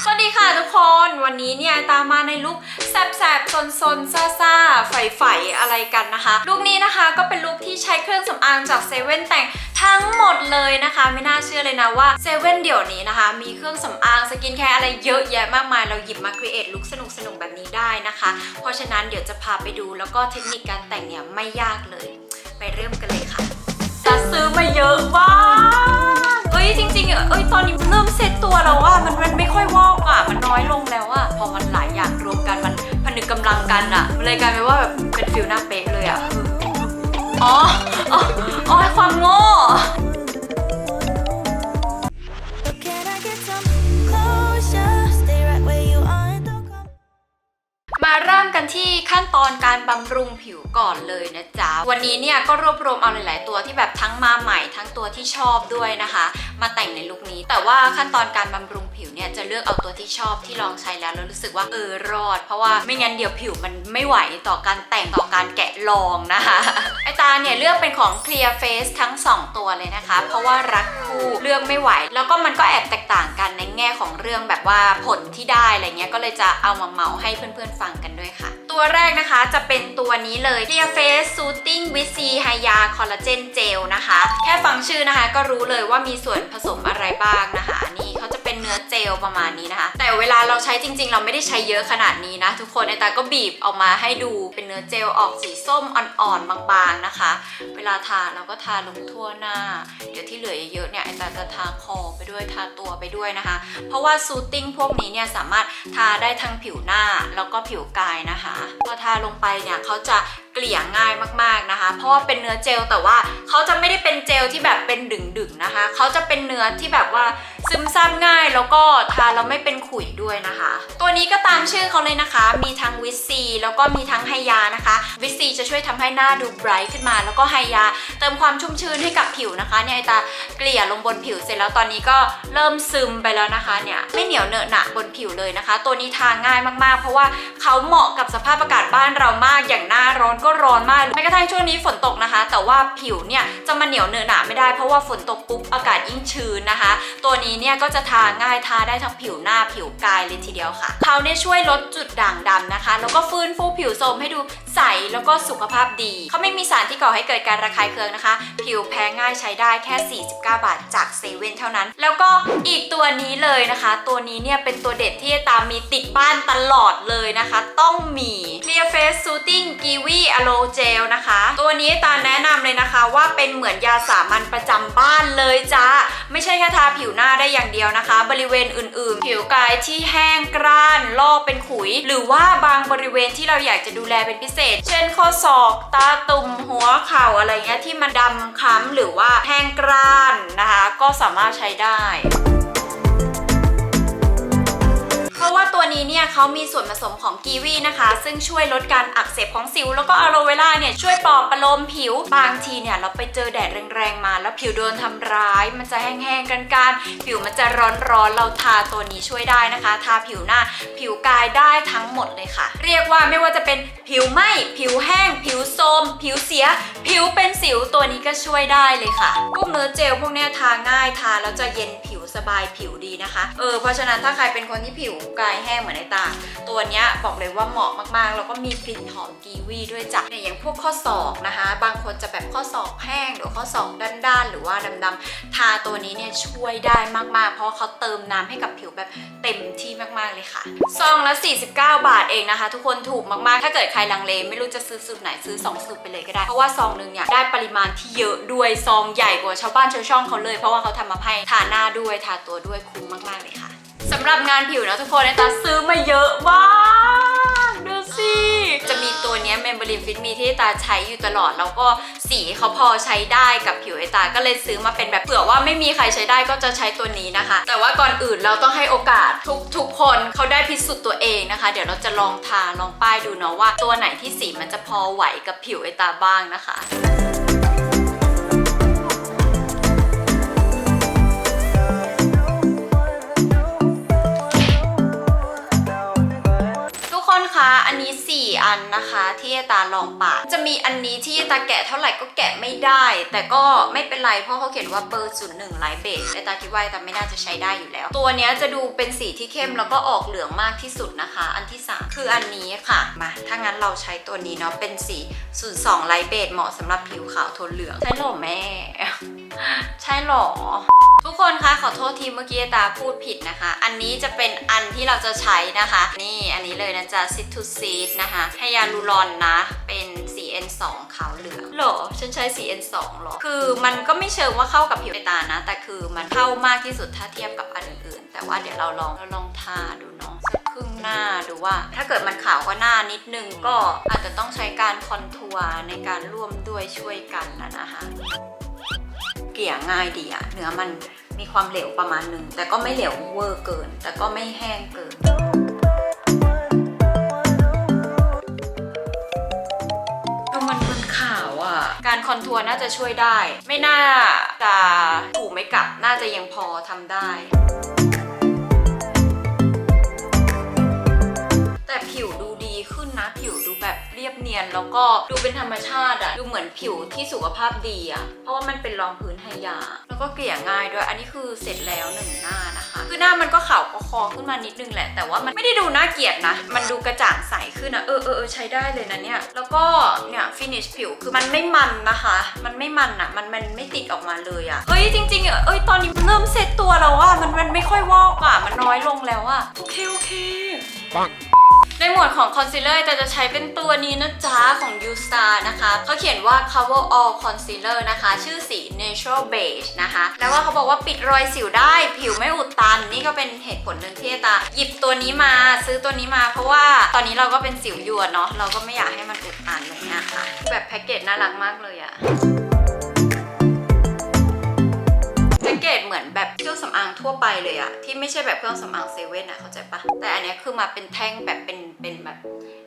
สวัสดีค่ะทุกคนวันนี้เนี่ยตามมาในลุคแสบๆซนๆซ่าๆใฝๆอะไรกันนะคะลุคนี้นะคะก็เป็นลุคที่ใช้เครื่องสำอางจากเซเว่นแต่งทั้งหมดเลยนะคะไม่น่าเชื่อเลยนะว่าเซเว่นเดี๋ยวนี้นะคะ มีเครื่องสำอางสกินแคร์อะไรเยอะแยะมากมายเราหยิบมาครีเอทลุคสนุกๆแบบนี้ได้นะคะ เพราะฉะนั้นเดี๋ยวจะพาไปดูแล้วก็เทคนิคการแต่งเนี่ยไม่ยากเลย ไปเริ่มกันเลยค่ะจะซื้อมาเยอะมากเอ้ยจริงๆเอ้ยตอนนี้เริ่มเซตตัว กันอะมันเลยกลายเป็นว่าแบบเป็นฟิลหน้าเป๊ะเลยอะอ๋อ อ๋อ อ๋อความโง่ เริ่มกันที่ขั้นตอนการบำรุงผิวก่อนเลยนะจ๊ะ วันนี้เนี่ยก็รวบรวมเอาหลาย ๆ ตัวที่แบบทั้งมาใหม่ทั้งตัวที่ชอบด้วยนะคะ มาแต่งในลุคนี้ แต่ว่าขั้นตอนการบำรุงผิวเนี่ยจะเลือกเอาตัวที่ชอบที่ลองใช้แล้วแล้วรู้สึกว่าเออรอด เพราะว่าไม่งั้นเดี๋ยวผิวมันไม่ไหวต่อการแต่งต่อการแกะลองนะคะไอตาเนี่ยเลือกเป็นของ Clear Face ทั้ง 2 ตัวเลยนะคะ เพราะว่ารักคู่เลือกไม่ไหว แล้วก็มันก็แอบแตกต่างกันในแง่ของเรื่องแบบว่าผลที่ได้อะไรเงี้ยก็เลยจะเอามาเมาให้เพื่อน ๆ ฟังกันด้วยค่ะ ตัวแรกนะคะจะเป็นตัวนี้เลย Clear Face Soothing with C Hya Collagen Gel นะคะ แค่ฟังชื่อนะคะก็รู้เลยว่ามีส่วนผสมอะไรบ้างนะคะนี่ เป็นเนื้อเจลประมาณนี้นะคะ แต่เวลาเราใช้จริง ๆ เราไม่ได้ใช้เยอะขนาดนี้นะ ทุกคนไอตาก็บีบออกมาให้ดูเป็นเนื้อเจลออกสีส้มอ่อนๆบางๆนะคะ เวลาทาเราก็ทาลงทั่วหน้า เดี๋ยวที่เหลือเยอะๆเนี่ยไอตาจะทาคอไปด้วยทาตัวไปด้วยนะคะ เพราะว่าซูตติ้งพวกนี้เนี่ยสามารถทาได้ทั้งผิวหน้าแล้วก็ผิวกายนะคะ พอทาลงไปเนี่ยเขาจะเกลี่ยง่ายมากๆนะคะ เพราะว่าเป็นเนื้อเจลแต่ว่าเขาจะไม่ได้เป็นเจลที่แบบเป็นดึงๆนะคะเขาจะเป็นเนื้อที่แบบว่า ซึมซาบง่ายแล้วก็ทาแล้วไม่เป็นขุยด้วยนะคะ ตัวนี้ก็ตามชื่อเขาเลยนะคะ มีทั้งวิตซีแล้วก็มีทั้งไฮยานะคะวิตซีจะช่วยทำให้หน้าดูไบรท์ขึ้นมาแล้วก็ไฮยา เติมความชุ่มชื้นให้กับผิวนะคะเนี่ยไอตาเกลี่ยลงบนผิวเสร็จแล้วตอนนี้ก็เริ่มซึมไปแล้วนะคะเนี่ยไม่เหนียวเหนอะหนะบนผิวเลยนะคะ ตัวนี้ทาง่ายมากๆ เพราะว่าเขาเหมาะกับสภาพอากาศบ้านเรามากอย่างหน้าร้อนก็ร้อนมากแม้กระทั่งช่วงนี้ฝนตกนะคะ แต่ว่าผิวเนี่ยจะมาเหนียวเหนอะหนะไม่ได้เพราะว่าฝนตกปุ๊บอากาศยิ่งชื้นนะคะ ตัวนี้เนี่ยก็จะทาง่ายทาได้ทั้งผิวหน้าผิวกายเลยทีเดียวค่ะ เขาเนี่ยช่วยลดจุดด่างดำนะคะ แล้วก็ฟื้นฟูผิวโทรมให้ดูใสแล้วก็สุขภาพดี เขาไม่มีสารที่ก่อให้เกิดการระคายเคืองนะคะ ผิวแพ้ง่ายใช้ได้แค่ 49 บาทจากเซเว่นเท่านั้น แล้วก็อีกตัวนี้เลยนะคะ ตัวนี้เนี่ยเป็นตัวเด็ดที่ตามมีติดบ้านตลอดเลยนะคะ ต้องมี Clear Face Soothing Kiwi Aloe Gel นะคะ ตัวนี้ตาแนะ เลยนะคะว่าเป็นเหมือนยาสามัญประจำบ้านเลยจ้าไม่ใช่แค่ทาผิวหน้าได้อย่างเดียวนะคะ บริเวณอื่นๆ ผิวกายที่แห้งกร้านลอกเป็นขุย หรือว่าบางบริเวณที่เราอยากจะดูแลเป็นพิเศษ เช่นข้อศอกตาตุ่มหัวเข่าอะไรเงี้ยที่มันดำคล้ำหรือว่าแห้งกร้านนะคะ ก็สามารถใช้ได้ เพราะว่าตัวนี้เนี่ยเขามีส่วนผสมของกีวีนะคะ ซึ่งช่วยลดการอักเสบของสิว แล้วก็อะโลเวล่าเนี่ยช่วยปลอบประโลมผิว บางทีเนี่ยเราไปเจอแดดแรงๆมา แล้วผิวโดนทำร้าย มันจะแห้งๆกันการๆผิวมันจะร้อนๆเราทาตัวนี้ช่วยได้นะคะ ทาผิวหน้าผิวกายได้ทั้งหมดเลยค่ะ เรียกว่าไม่ว่าจะเป็นผิวไหม้ผิวแห้ง ผิวโทรมผิวเสีย ผิวเป็นสิวตัวนี้ก็ช่วยได้เลยค่ะ พวกเนื้อเจลพวกเนี้ยทาง่ายทาแล้วจะเย็นผิวสบายผิวดีนะคะ เออเพราะฉะนั้นถ้าใครเป็นคนที่ผิวกายแห้งเหมือนไอตา ตัวนี้บอกเลยว่าเหมาะมากๆ แล้วก็มีกลิ่นหอมกีวีด้วยจ้ะเนี่ยอย่างพวกข้อศอกนะคะ บางคนจะแบบข้อศอกแห้งหรือข้อศอกด้านๆ หรือว่าดำๆ ทาตัวนี้เนี่ยช่วยได้มากๆ เพราะว่าเขาเติมน้ำให้กับผิวแบบเต็มที่มากๆเลยค่ะซองละ 49 บาทเองนะคะ ทุกคนถูกมากๆ ถ้าเกิดใครลังเลไม่รู้จะซื้อสูตรไหนซื้อสองสูตรไปเลยก็ได้ เพราะว่าซองหนึงเนี่ยได้ปริมาณที่เยอะด้วยซองใหญ่กว่าชาวบ้านชาวช่องเขาเลย เพราะว่าเขาทำมาให้ทาหน้าด้วยทาตัวด้วยคุ้มมากๆเลยค่ะ สำหรับงานผิวนะทุกคนไอตาซื้อมาเยอะมากดูสิจะมีตัวนี้เมมเบอรีนฟิตมีที่ตาใช้อยู่ตลอด แล้วก็สีเขาพอใช้ได้กับผิวไอตาก็เลยซื้อมาเป็นแบบเผื่อว่าไม่มีใครใช้ได้ก็จะใช้ตัวนี้นะคะ แต่ว่าก่อนอื่นเราต้องให้โอกาสทุกทุกคนเขาได้พิสูจน์ตัวเองนะคะ เดี๋ยวเราจะลองทาลองป้ายดูเนาะว่า ตัวไหนที่สีมันจะพอไหวกับผิวไอตาบ้างนะคะ ทุกคนคะ อันนี้4อันอันนะคะที่ตาลองปาดจะมีอันนี้ที่ตาแกะเท่าไหร่ก็แกะไม่ได้ แต่ก็ไม่เป็นไรเพราะเขาเขียนว่าเบอร์ศูนย์หนึ่งไลท์เบสตาคิดว่าตาไม่น่าจะใช้ได้อยู่แล้ว ตัวนี้จะดูเป็นสีที่เข้มแล้วก็ออกเหลืองมากที่สุดนะคะ อันที่สามคืออันนี้ค่ะมาถ้างั้นเราใช้ตัวนี้เนาะเป็นสี02ไลท์เบสเหมาะสำหรับผิวขาวโทนเหลืองใช่หรอแม่ ใช่หรอทุกคนคะขอโทษทีเมื่อกี้ตาพูดผิดนะคะ อันนี้จะเป็นอันที่เราจะใช้นะคะ นี่อันนี้เลยนะจ๊ะซิทูซีดนะคะไฮยาลูรอนนะ เป็น CN2 ขาวเหลืองหรอฉันใช้ CN2 หรอ คือมันก็ไม่เชิงว่าเข้ากับผิวตานะ แต่คือมันเข้ามากที่สุดถ้าเทียบกับอันอื่นๆ แต่ว่าเดี๋ยวเราลองเราลองทาดูเนาะสักครึ่งหน้าดูว่า ถ้าเกิดมันขาวก็หน้านิดนึงก็อาจจะต้องใช้การคอนทัวร์ในการร่วมด้วยช่วยกันนะนะคะ เกลี่ยง่ายดีอะเนื้อมันมีความเหลวประมาณหนึ่งแต่ก็ไม่เหลวเวอร์เกิน แต่ก็ไม่แห้งเกินก็มันมันขาวอะ การคอนทัวร์น่าจะช่วยได้ ไม่น่าจะถูไม่กลับน่าจะยังพอทำได้แต่ผิวดู นียนแล้วก็ดูเป็นธรรมชาติอะดูเหมือนผิวที่สุขภาพดีอะเพราะว่ามันเป็นรองพื้นไฮยา แล้วก็เกลี่ยง่ายด้วยอันนี้คือเสร็จแล้วหนึ่งหน้านะคะ คือหน้ามันก็ขาวคอขึ้นมานิดนึงแหละ แต่ว่ามันไม่ได้ดูน่าเกลียดนะ มันดูกระจ่างใสขึ้นนะเออเออเออใช้ได้เลยนะเนี่ย แล้วก็เนี่ยฟินิชผิวคือมันไม่มันนะคะ มันไม่มันอะมันมันไม่ติดออกมาเลยอะเฮ้ยจริงๆเอ้ยตอนนี้มันเริ่มเซ็ตตัวแล้วอะมันมันไม่ค่อยวอกอะมันน้อยลงแล้วอะโอเคโอเค ในหมวดของคอนซีลเลอร์จะจะใช้เป็นตัวนี้นะจ๊ะของ u s t a r นะคะเขาเขียนว่า cover all concealer นะคะ ชื่อสี natural beige นะคะ แล้วว่าเขาบอกว่าปิดรอยสิวได้ ผิวไม่อุดตัน นี่ก็เป็นเหตุผลหนึ่งที่ตาหยิบตัวนี้มาซื้อตัวนี้มาเพราะว่าตอนนี้เราก็เป็นสิวหยวนเนาะเราก็ไม่อยากให้มันอุดตันอย่างเงี้ค่ะแบบแพ็กเกจน่ารักมากเลยอะแพ็กเกจเหมือนแบบเครื่องสำอางทั่วไปเลยอะที่ไม่ใช่แบบเครื่องสำอางเซเว่นอะเข้าใจปะแต่อันนี้คือมาเป็นแท่งแบบเป็น เป็นแบบ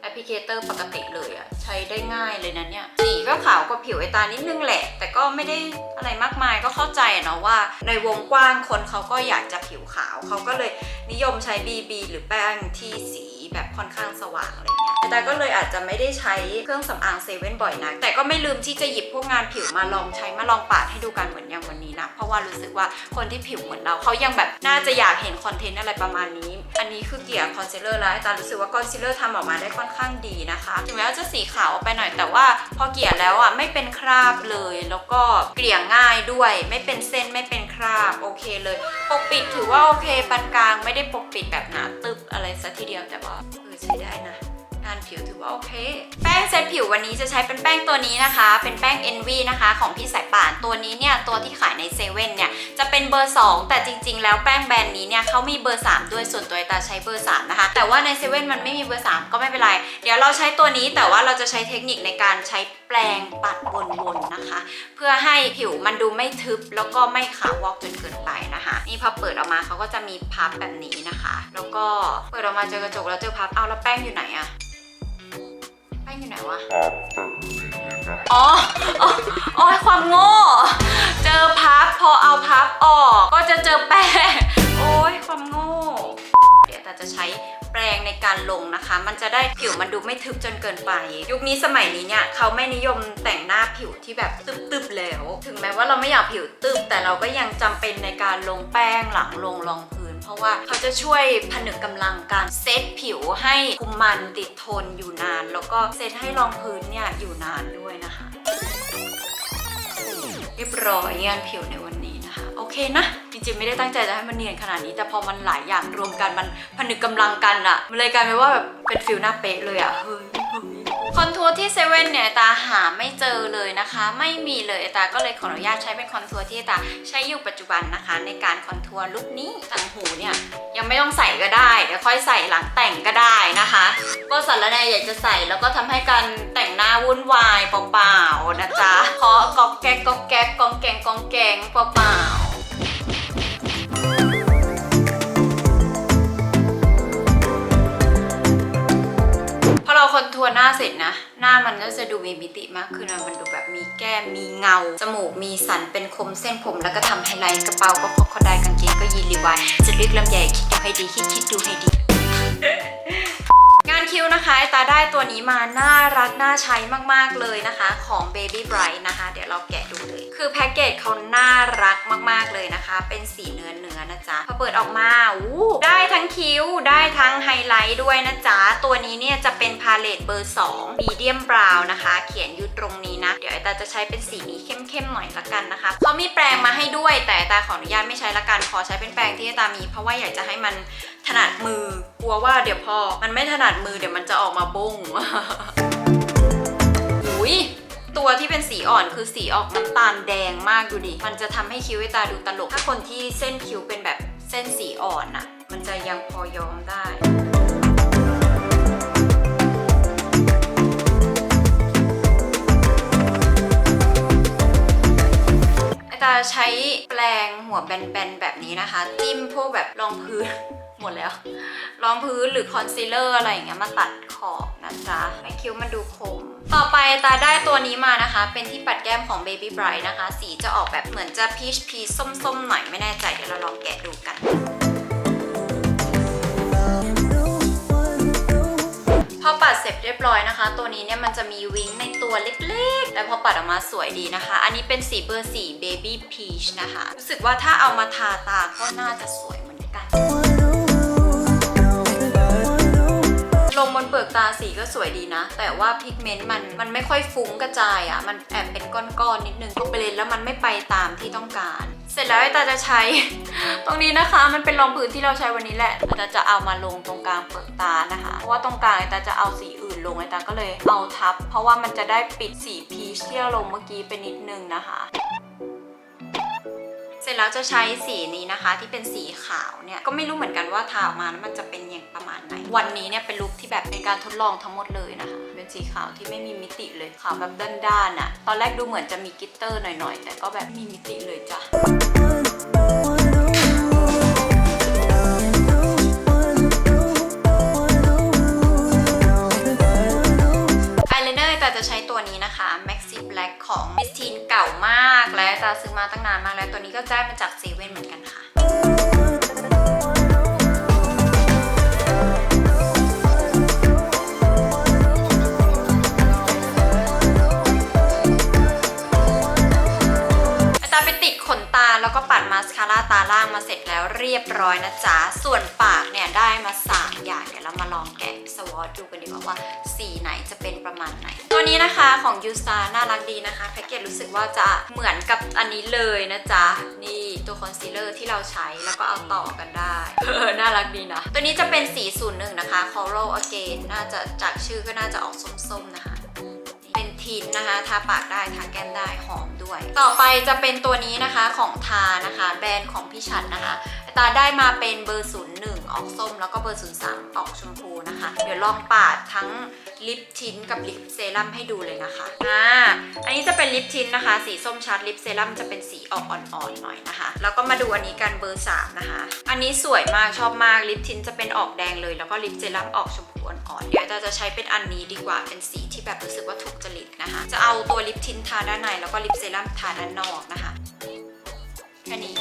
แอปพลิเคเตอร์ปกติเลยอะใช้ได้ง่ายเลยนะเนี่ย สีก็ขาวกว่าผิวไอตานิดนึงแหละ แต่ก็ไม่ได้อะไรมากมายก็เข้าใจเนาะว่า ในวงกว้างคนเขาก็อยากจะผิวขาว เขาก็เลยนิยมใช้ BB หรือแป้งที่สีแบบค่อนข้างสว่างอะไรเงี้ยแต่ก็เลยอาจจะไม่ได้ใช้เครื่องสำอางเซเว่นบ่อยนักแต่ก็ไม่ลืมที่จะหยิบพวกงานผิวมาลองใช้มาลองปาดให้ดูกันเหมือนอย่างวันนี้นะ เพราะว่ารู้สึกว่าคนที่ผิวเหมือนเราเขายังแบบน่าจะอยากเห็นคอนเทนต์อะไรประมาณนี้อันนี้คือเกี่ยวคอนซีลเลอร์แล้วอ้ตารู้สึกว่าคอนซีลเลอร์ทำออกมาได้ค่อนข้างดีนะคะถึงแม้ว่าจะสีขาวไปหน่อยแต่ว่าพอเกลี่ยแล้วอะไม่เป็นคราบเลย แล้วก็เกลี่ยง่ายด้วย ไม่เป็นเส้นไม่เป็นคราบโอเคเลยปกปิดถือว่าโอเคปานกลางไม่ได้ปกปิดแบบหนาตึบอะไรซะทีเดียวแต่ว่าเออใช้ได้นะ งานผิวถือว่าโอเค แป้งเซตผิววันนี้จะใช้เป็นแป้งตัวนี้นะคะ เป็นแป้ง nv นะคะ ของพี่สายป่านตัวนี้เนี่ยตัวที่ขายในเซเว่นเนี่ยจะเป็นเบอร์ 2 แต่จริง ๆ แล้วแป้งแบรนด์นี้เนี่ยเขามีเบอร์ 3 ด้วยส่วนตัวตาใช้เบอร์ 3 นะคะ แต่ว่าในเซเว่นมันไม่มีเบอร์ 3 ก็ไม่เป็นไร เดี๋ยวเราใช้ตัวนี้แต่ว่าเราจะใช้เทคนิคในการใช้แปรงปัดวนๆนะคะ เพื่อให้ผิวมันดูไม่ทึบแล้วก็ไม่ขาววอกจนเกินไปนะคะ นี่พอเปิดออกมาเขาก็จะมีพับแบบนี้นะคะ แล้วก็เปิดออกมาเจอกระจกแล้วเจอพับเอาแล้วแป้งอยู่ไหนอะ แป้งอยู่ไหนวะ อ๋ออ๋ออ๋อความโง่ เจอพับพอเอาพับออก ก็จะเจอแป้งโอ้ยความโง่ เดี๋ยวแต่จะใช้แปรงในการลงนะคะ มันจะได้ผิวมันดูไม่ทึบจนเกินไป ยุคนี้สมัยนี้เนี่ยเขาไม่นิยมแต่งหน้าผิวที่แบบตึบๆแล้ว ถึงแม้ว่าเราไม่อยากผิวตึบแต่เราก็ยังจำเป็นในการลงแป้งหลังลงรองพื้น เพราะว่าเขาจะช่วยผนึกกำลังการเซตผิวให้คุมมันติดทนอยู่นาน แล้วก็เซตให้รองพื้นเนี่ยอยู่นานด้วยนะคะ เรียบร้อยงานผิวในวันนี้นะคะ โอเคนะจริงๆไม่ได้ตั้งใจจะให้มันเนียนขนาดนี้ แต่พอมันหลายอย่างรวมกันมันผนึกกำลังกันอะมันเลยกลายเป็นว่าแบบเป็นฟิลหน้าเป๊ะเลยอะเฮ้ยเฮ้ย คอนทัวร์ที่เซเว่นเนี่ยตาหาไม่เจอเลยนะคะ ไม่มีเลยตาก็เลยขออนุญาตใช้เป็นคอนทัวร์ที่ตาใช้อยู่ปัจจุบันนะคะ ในการคอนทัวร์ลุคนี้ต่างหูเนี่ยยังไม่ต้องใส่ก็ได้เดี๋ยวค่อยใส่หลังแต่งก็ได้นะคะก็สารแหนอยากจะใส่แล้วก็ทำให้การแต่งหน้าวุ่นวายเปล่าๆนะจ๊ะขอกอกแกกกอกแกกกองแกงกองแกงเปล่าๆ คอนทัวร์หน้าเสร็จนะ หน้ามันก็จะดูมีมิติมากขึ้นมันดูแบบมีแก้มมีเงา จมูกมีสันเป็นคมเส้นผม แล้วก็ทำไฮไลท์กระเป๋าก็พกเขาได้กางเกงก็ยีนรีวายจะเรียกลำใหญ่คิดดูให้ดีคิดคิดดูให้ดีงานคิ้วนะคะ ตาได้ตัวนี้มา น่ารัก น่าใช้มาก ๆ เลยนะคะ ของ Baby Bright นะคะ เดี๋ยวเราแกะดู คือแพ็กเกจเขาน่ารักมาก ๆ เลยนะคะ เป็นสีเนื้อเนื้อนะจ๊ะ พอเปิดออกมาอู้ได้ทั้งคิ้ว ได้ทั้งไฮไลท์ด้วยนะจ๊ะ ตัวนี้เนี่ยจะเป็นพาเลตเบอร์2 medium brown นะคะ เขียนอยู่ตรงนี้นะ เดี๋ยวไอตาจะใช้เป็นสีนี้เข้มๆหน่อยละกันนะคะเขามีแปรงมาให้ด้วย แต่ไอตาขออนุญาตไม่ใช้ละกัน ขอใช้เป็นแปรงที่ไอตามี เพราะว่าอยากจะให้มันถนัดมือ กลัวว่าเดี๋ยวพอ มันไม่ถนัดมือเดี๋ยวมันจะออกมาบงอุ้ย ตัวที่เป็นสีอ่อนคือสีออกน้ำตาลแดงมากดูดิ มันจะทำให้คิ้วตาดูตลก ถ้าคนที่เส้นคิ้วเป็นแบบเส้นสีอ่อนน่ะมันจะยังพอย้อมได้ตาใช้แปรงหัวแบนๆแบบนี้นะคะ จิ้มพวกแบบรองพื้น มดแล้ว รองพื้นหรือคอนซีลเลอร์อะไรอย่างเงี้ยมาตัดขอบนะจ๊ะให้คิ้วมันดูคม ต่อไปตาได้ตัวนี้มานะคะ เป็นที่ปัดแก้มของ Baby Bright นะคะ สีจะออกแบบเหมือนจะพีชพีส้มๆหน่อยไม่แน่ใจเดี๋ยวเราลองแกะดูกันพอปัดเสร็จเรียบร้อยนะคะ ตัวนี้เนี่ยมันจะมีวิ้งในตัวเล็กๆ แต่พอปัดออกมาสวยดีนะคะ อันนี้เป็นสีเบอร์สี Baby Peach นะคะ รู้สึกว่าถ้าเอามาทาตาก็น่าจะสวยเหมือนกัน ลงบนเปลือกตาสีก็สวยดีนะ แต่ว่าพิกเมนต์มันมันไม่ค่อยฟุ้งกระจายอะ่ะ มันแอบเป็นก้อนๆนิดนึงพอไปเลนแล้วมันไม่ไปตามที่ต้องการ เสร็จแล้วไอ้ตาจะใช้ ตรงนี้นะคะ มันเป็นรองพื้นที่เราใช้วันนี้แหละไอ้ตาจะเอามาลงตรงกลางเปลือกตานะคะ เพราะว่าตรงกลางไอ้ตาจะเอาสีอื่นลงไอ้ตาก็เลยเอาทับ เพราะว่ามันจะได้ปิดสีพีชที่เราลงเมื่อกี้ไปนิดนึงนะคะ เสร็จแล้วจะใช้สีนี้นะคะที่เป็นสีขาวเนี่ยก็ไม่รู้เหมือนกันว่าทาออกมาแล้วมันจะเป็นอย่างประมาณไหน วันนี้เนี่ยเป็นลุคที่แบบเป็นการทดลองทั้งหมดเลยนะคะเป็นสีขาวที่ไม่มีมิติเลยขาวแบบด้านๆอะตอนแรกดูเหมือนจะมีกิตเตอร์หน่อยๆ แต่ก็แบบไมมีมิติเลยจ้ะ ซื้อมาตั้งนานมากแล้วตัวนี้ก็ได้มาจากเซเว่นเหมือนกันค่ะ เรียบร้อยนะจ๊ะ ส่วนปากเนี่ยได้มา 3 อย่าง เดี๋ยวเรามาลองแกะสวอตดูกันดีกว่าว่าสีไหนจะเป็นประมาณไหน ตัวนี้นะคะของ u s t a r น่ารักดีนะคะแพ็กเกจรู้สึกว่าจะเหมือนกับอันนี้เลยนะจ๊ะ นี่ตัวคอนซีลเลอร์ที่เราใช้แล้วก็เอาต่อกันได้เออน่ารักดีนะ ตัวนี้จะเป็นสี01นะคะ Coral Again น่าจะจากชื่อก็น่าจะออกส้มๆนะคะเป็นทินนะคะทาปากได้ทาแก้มได้หอมด้วย ต่อไปจะเป็นตัวนี้นะคะของทานะคะ แบรนด์ของพี่ชัดนะคะ ตาได้มาเป็นเบอร์ 01 ออกส้ม แล้วก็เบอร์ 03 ออกชมพูนะคะ เดี๋ยวลองปาดทั้งลิปทินกับลิปเซรั่มให้ดูเลยนะคะ อ่า อันนี้จะเป็นลิปทินนะคะ สีส้มชัดลิปเซรั่มจะเป็นสีออกอ่อนๆหน่อยนะคะ แล้วก็มาดูอันนี้กันเบอร์ 3 นะคะ อันนี้สวยมากชอบมากลิปทินจะเป็นออกแดงเลย แล้วก็ลิปเซรั่มออกชมพูอ่อนๆ เดี๋ยวตาจะใช้เป็นอันนี้ดีกว่า เป็นสีที่แบบรู้สึกว่าถูกจริตนะคะ จะเอาตัวลิปทินทาด้านในแล้วก็ลิปเซรั่มทาด้านนอกนะคะ แค่นี้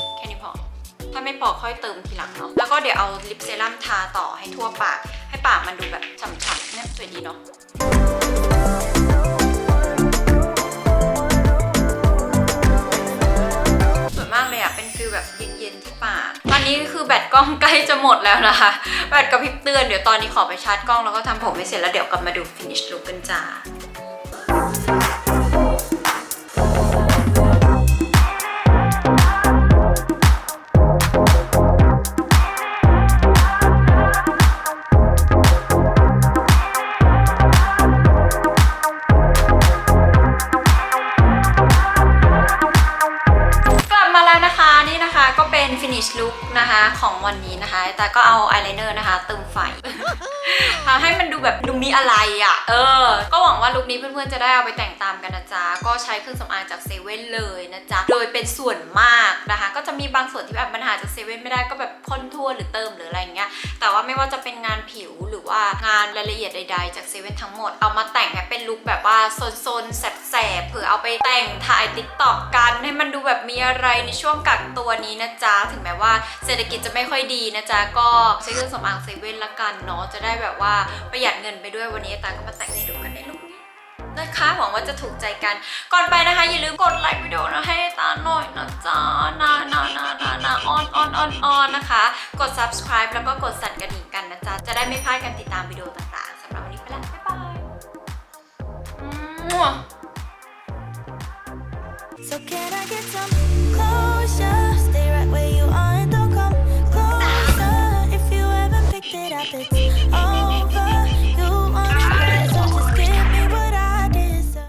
ถ้าไม่พอค่อยเติมทีหลังเนาะ แล้วก็เดี๋ยวเอาลิปเซรั่มทาต่อให้ทั่วปาก ให้ปากมันดูแบบฉ่ำๆเนี่ยสวยดีเนาะสวยมากเลยอะเป็นฟิลแบบเย็นๆที่ปาก ตอนนี้คือแบตกล้องใกล้จะหมดแล้วนะคะ แบตกระพริบเตือน เดี๋ยวตอนนี้ขอไปชาร์จกล้องแล้วก็ทำผมให้เสร็จแล้วเดี๋ยวกลับมาดู finish look กันจ้า พื่อนๆจะได้เอาไปแต่งตามกันนะจ๊ะ ก็ใช้เครื่องสำอางจากเซเว่นเลยนะจ๊ะ โดยเป็นส่วนมากนะคะ ก็จะมีบางส่วนที่แบบมันหาจากเซเว่นไม่ได้ก็แบบคอนทัวร์หรือเติมหรืออะไรอย่างเงี้ย แต่ว่าไม่ว่าจะเป็นงานผิวหรือว่างานรายละเอียดใด ๆ จากเซเว่นทั้งหมด เอามาแต่งให้เป็นลุคแบบว่าโซนๆแสเผื่อเอาไปแต่งถ่ายติ๊กต็อกกันให้มันดูแบบมีอะไรในช่วงกักตัวนี้นะจ๊ะ ถึงแม้ว่าเศรษฐกิจจะไม่ค่อยดีนะจ๊ะ ก็ใช้เครื่องสำอางเซเว่นละกันเนาะ จะได้แบบว่าประหยัดเงินไปด้วยวันนี้ตาก็มาแต่งให้ดูกันในลุคนี้ นะคะหวังว่าจะถูกใจกัน ก่อนไปนะคะอย่าลืมกดไลค์วิดีโอนะให้ตาหน่อยนะจ๊ะนานานานานาออนออนออนออนนะคะ กด subscribe แล้วก็กดสั่นกระดิ่งกันนะจ๊ะจะได้ไม่พลาดการติดตามวิดีโอต่างๆสำหรับวันนี้ไปแล้วบ๊ายบายมั่ว So can I get some closure? Stay right where you are and don't come closer. If you haven't picked it up, it's